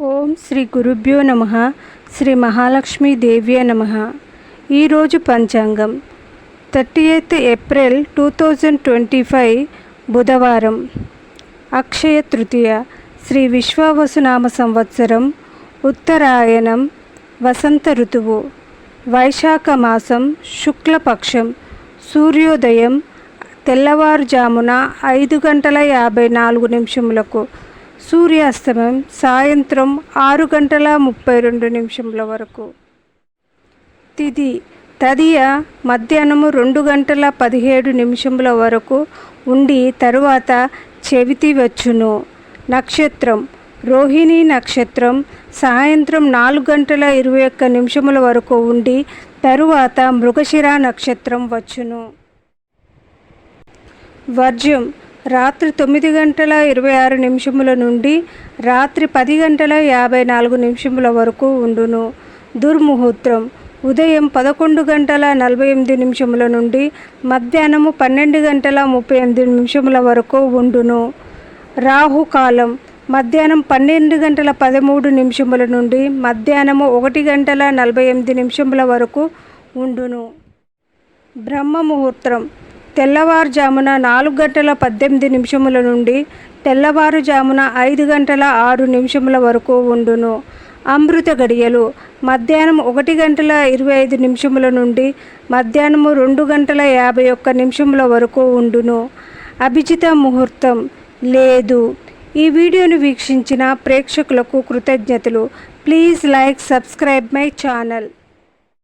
ఓం శ్రీ గురుభ్యో నమ శ్రీ మహాలక్ష్మీ దేవ్యే నమ. ఈరోజు పంచాంగం. Thirty eighth April two thousand twenty five బుధవారం. అక్షయ తృతీయ శ్రీ విశ్వావసునామ సంవత్సరం ఉత్తరాయణం వసంత ఋతువు వైశాఖ మాసం శుక్లపక్షం సూర్యోదయం తెల్లవారుజామున ఐదు గంటల యాభై నాలుగు నిమిషములకు సూర్యాస్తమయం సాయంత్రం ఆరు గంటల ముప్పై రెండు నిమిషముల వరకు. తిది. తదియ మధ్యాహ్నము రెండు గంటల పదిహేడు నిమిషముల వరకు ఉండి తరువాత చెవితి వచ్చును. నక్షత్రం. రోహిణి నక్షత్రం సాయంత్రం నాలుగు గంటల ఇరవై ఒక్క నిమిషముల వరకు ఉండి తరువాత మృగశిర నక్షత్రం వచ్చును. వర్జ్యం. రాత్రి తొమ్మిది గంటల ఇరవై ఆరు నిమిషముల నుండి రాత్రి పది గంటల యాభై నాలుగు నిమిషముల వరకు ఉండును. దుర్ముహూర్తం. ఉదయం పదకొండు గంటల నలభై ఎనిమిది నిమిషముల నుండి మధ్యాహ్నము పన్నెండు గంటల ముప్పై ఎనిమిది నిమిషముల వరకు ఉండును. రాహుకాలం. మధ్యాహ్నం పన్నెండు గంటల పదమూడు నిమిషముల నుండి మధ్యాహ్నము ఒకటి గంటల నలభై ఎనిమిది నిమిషముల వరకు ఉండును. బ్రహ్మ ముహూర్తం తెల్లవారుజామున నాలుగు గంటల పద్దెనిమిది నిమిషముల నుండి తెల్లవారుజామున ఐదు గంటల ఆరు నిమిషముల వరకు ఉండును. అమృత గడియలు మధ్యాహ్నం ఒకటి గంటల ఇరవై ఐదు నిమిషముల నుండి మధ్యాహ్నము రెండు గంటల యాభై ఒక్క నిమిషముల వరకు ఉండును. అభిజిత ముహూర్తం లేదు. ఈ వీడియోను వీక్షించిన ప్రేక్షకులకు కృతజ్ఞతలు. Please like subscribe my channel.